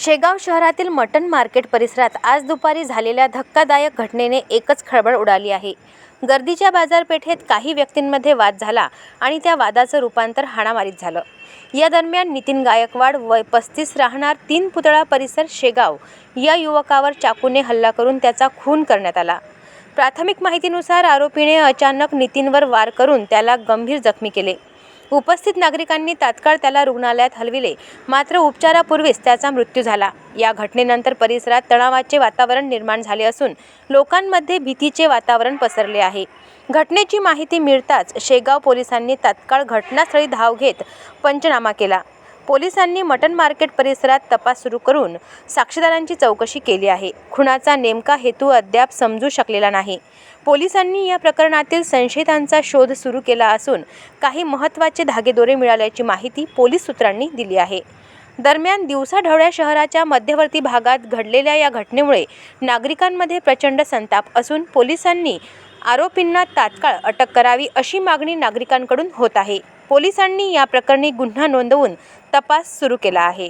शेगाव शहरातील मटण मार्केट परिसरात आज दुपारी झालेल्या धक्कादायक घटनेने एकच खळबळ उडाली आहे. गर्दीच्या बाजारपेठेत काही व्यक्तींमध्ये वाद झाला आणि त्या वादाचं रूपांतर हाणामारीत झालं. या दरम्यान नितीन गायकवाड वय पस्तीस राहणार तीन पुतळा परिसर शेगाव या युवकावर चाकूने हल्ला करून त्याचा खून करण्यात आला. प्राथमिक माहितीनुसार आरोपीने अचानक नितीनवर वार करून त्याला गंभीर जखमी केले. उपस्थित नागरिकांनी तात्काळ त्याला रुग्णालयात हलविले. मात्र उपचारापूर्वीच त्याचा मृत्यू झाला. या घटनेनंतर परिसरात तणावाचे वातावरण निर्माण झाले असून लोकांमध्ये भीतीचे वातावरण पसरले आहे. घटनेची माहिती मिळताच शेगाव पोलिसांनी तात्काळ घटनास्थळी धाव घेत पंचनामा केला. पोलिसांनी मटण मार्केट परिसरात तपास सुरू करून साक्षीदारांची चौकशी केली आहे. खुनाचा नेमका हेतू अद्याप समजू शकलेला नाही. पोलिसांनी या प्रकरणातील संशयितांचा शोध सुरू केला असून काही महत्त्वाचे धागेदोरे मिळाल्याची माहिती पोलीस सूत्रांनी दिली आहे. दरम्यान दिवसाढवळ्या शहराच्या मध्यवर्ती भागात घडलेल्या या घटनेमुळे नागरिकांमध्ये प्रचंड संताप असून पोलिसांनी आरोपींना तात्काळ अटक करावी अशी मागणी नागरिकांकडून होत आहे. पोलिसांनी या प्रकरणी गुन्हा नोंदवून तपास सुरू केला आहे.